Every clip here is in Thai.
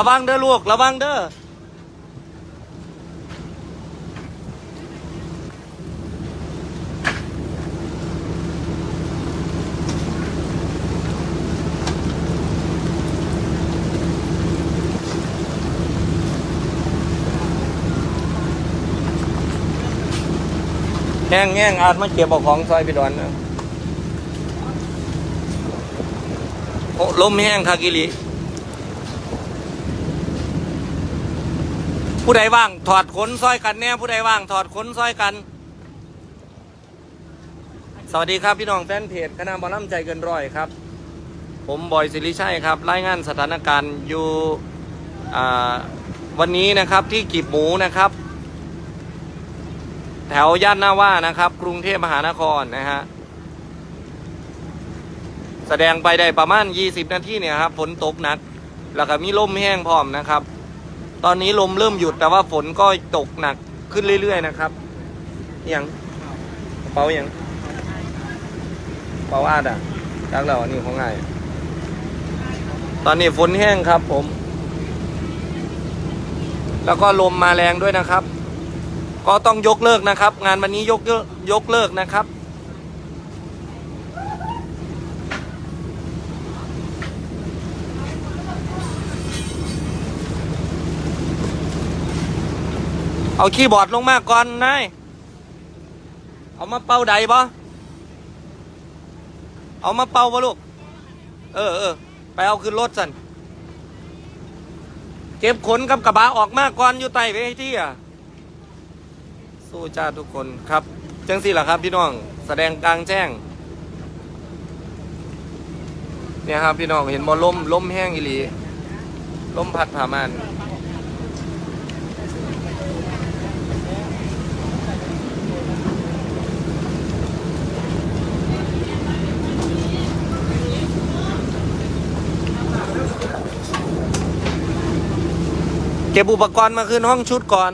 ระวังเด้อลูก ระวังเด้อแห้งแห้งอาจมาเก็บเอาของซอยพี่ดอนนะโอ้ลมแห้งคากิลิ ผู้ใดว่าง ถอดขนซอยกันแน่ผู้ใดว่าง ถอดขนซอยกัน สวัสดีครับพี่น้องแฟนเพจคณะบอลล่ำใจเกินร้อยครับ ผมบอยสิริชัยครับ รายงานสถานการณ์อยู่วันนี้นะครับที่กีบหมูนะครับ แถวย่านน้าว่านะครับ กรุงเทพมหานครนะฮะแสดงไปได้ประมาณ 20 นาทีเนี่ยครับฝนตกหนัก แล้วก็มีลมแห้งพร้อมนะครับ ตอนนี้ลมเริ่มหยุดแต่ว่าฝนก็ตกหนักขึ้นเรื่อยๆนะครับย่างกระเป๋าย่างกระเป๋าอาดอะจักแล้วอันนี้ของไงายตอนนี้ฝนแห้งครับผม แล้วก็ลมมาแรงด้วยนะครับ ก็ต้องยกเลิกนะครับ งานวันนี้ยกยกเลิกนะครับ เอาคีย์บอร์ดลงมาก่อนนายเอามาเป่าใดบ่เอามาเป่าบ่ลูก เออเออไปเอาขึ้นรถสันเก็บขนกับกระบะออกมาก่อนอยู่ใต้เวทีอะสู้จ้าทุกคนครับ จังสี่หละครับพี่น้อง แสดงกลางแจ้ง เนี่ยครับพี่น้องเห็นบอลลมลมแห้งอีหลีลมพัดผ่ามาน ก็บอุปกรณ์มาขึ้นห้องชุดก่อน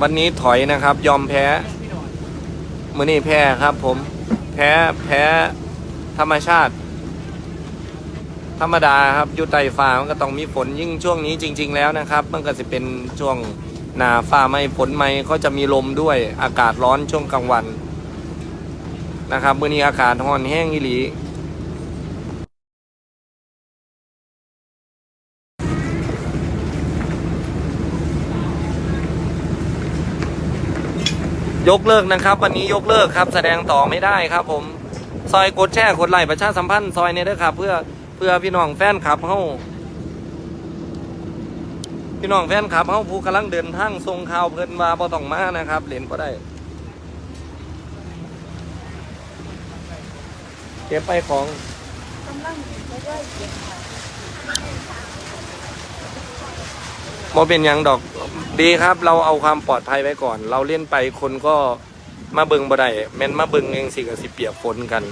วันนี้ถอยนะครับ ยอมแพ้มือนี้แพ้ครับผม แพ้แพ้ธรรมชาติ ธรรมดาครับอยู่ใต้ฟ้ามันก็ต้องมีฝนยิ่งช่วงนี้จริง ๆ แล้วนะครับ มันก็จะเป็นช่วงหนาฟ้าไม่ฝนไม่ก็จะมีลมด้วยอากาศร้อนช่วงกลางวันนะครับ มือนี้อากาศร้อนแห้งอีหลี ยกเลิกนะครับ วันนี้ยกเลิกครับ แสดงต่อไม่ได้ครับ ผม ซอยกดแชร์กดไลค์ประชาสัมพันธ์ซอยเนี่ยด้วยครับ เพื่อเพื่อพี่น้องแฟนคลับเฮาพี่น้องแฟนคลับเฮาผู้กำลังเดินทางส่งข่าวเพิ่นว่าบ่ต้องมานะครับเล่นบ่ได้เก็บไปของกำลังไปด้วยเก็บค่ะ โมเป็นยังดอกดีครับ เราเอาความปลอดภัยไว้ก่อน เราเล่นไปคนก็มาเบิงบ่ได้แม่นมาเบิงเองสิก็สิเปียกฝนกัน